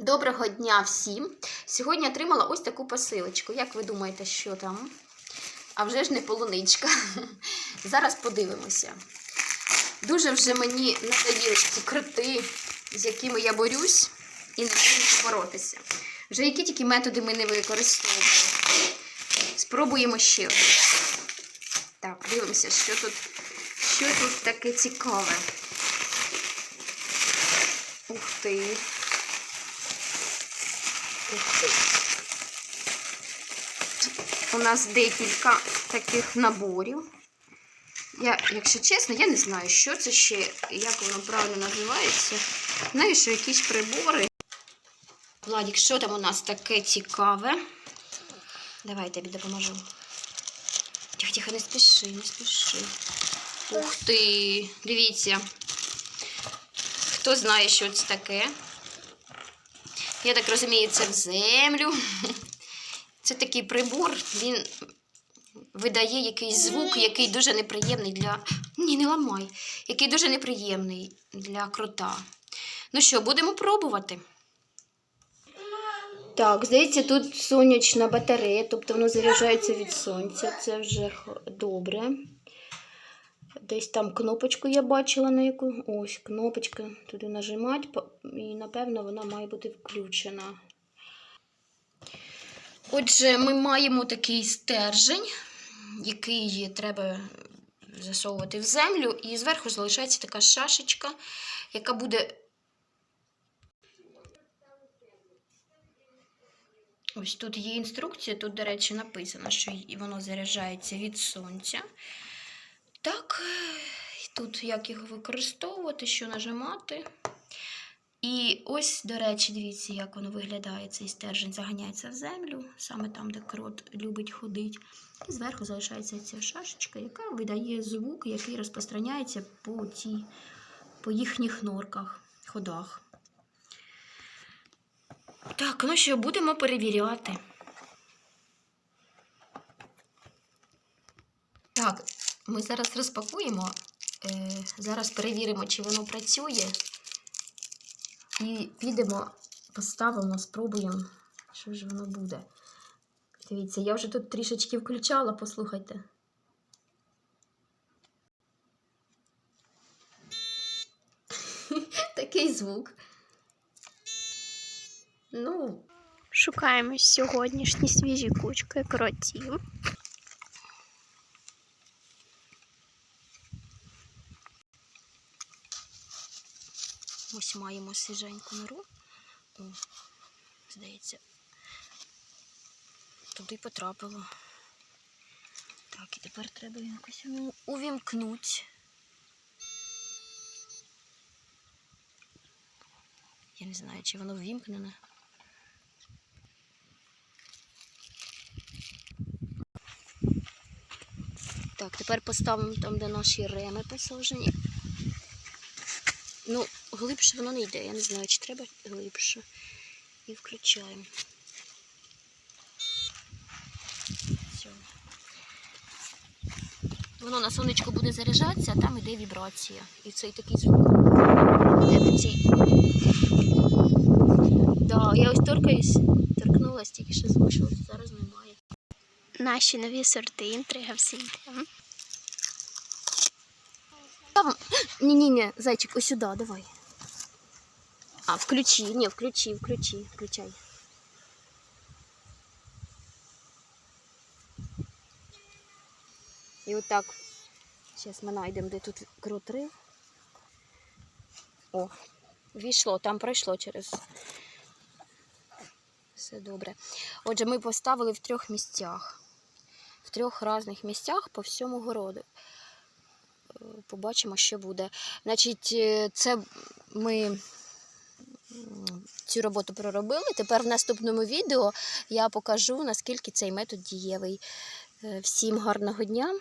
Доброго дня всім! Сьогодні отримала ось таку посилочку. Як ви думаєте, що там? А вже ж не полуничка. Зараз подивимося. Дуже вже мені надоїли ці кроти, з якими я борюсь і не можу боротися. Вже які тільки методи ми не використовуємо. Спробуємо ще. Так, дивимося, що тут, що тут таке цікаве. Ух ти. Нас декілька таких наборів. Я, якщо чесно, я не знаю, що це ще, як воно правильно називається. Знаю, що якісь прибори. Владік, що там у нас таке цікаве? Давай я тобі допоможу. Тихо, тихо, не спіши, не спіши. Ух ти! Дивіться. Хто знає, що це таке? Я так розумію, це в землю. Це такий прибор, він видає якийсь звук, який дуже неприємний для. Ні, не ламай. Який дуже неприємний для крота. Ну що, будемо пробувати. Так, здається, тут сонячна батарея, тобто воно заряджається від сонця. Це вже добре. Десь там кнопочку я бачила на яку. Ось кнопочка. Туди нажимати, і напевно вона має бути включена. Отже, ми маємо такий стержень, який треба засовувати в землю, і зверху залишається така шашечка, яка буде. Ось тут є інструкція, тут, до речі, написано, що воно заряджається від сонця. Так, тут як його використовувати, що нажимати. І ось, до речі, дивіться, як воно виглядає. Цей стержень заганяється в землю, саме там, де крот любить ходити. І зверху залишається ця шашечка, яка видає звук, який розпространяється по, цій, по їхніх норках, ходах. Так, ну що, будемо перевіряти. Так, ми зараз розпакуємо. Е, зараз перевіримо, чи воно працює. І підемо, поставимо, спробуємо, що ж воно буде. Дивіться, я вже тут трішечки включала, послухайте. Такий звук. Ну, Шукаємо сьогоднішні свіжі кучки кротів. Ось маємо свіженьку нору. О, здається, туди потрапило. Так, і тепер треба якось увімкнути. Я не знаю, чи воно ввімкнене. Так, тепер поставимо там, де наші реми посажені. Ну, глибше воно не йде. Я не знаю, чи треба глибше. І включаємо. Все. Воно на сонечку буде заряджатися, а там іде вібрація. І цей такий звук. Да, я ось торкаюсь, торкнулась, тільки звук, що зараз немає. Наші нові сорти інтрига всім. йде. Там... Ні-ні-ні, зайчик, ось сюди, давай. А, включи, ні, включи, включи, включай. І отак. Зараз ми знайдемо, де тут кротрив. О, війшло, там пройшло через. Все добре. Отже, ми поставили в трьох місцях. В трьох різних місцях по всьому городу побачимо, що буде. Значить, е, це ми цю роботу проробили. Тепер в наступному відео я покажу, наскільки цей метод дієвий. Е, Всім гарного дня.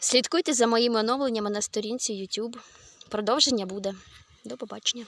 Слідкуйте за моїми оновленнями на сторінці YouTube. Продовження буде. До побачення.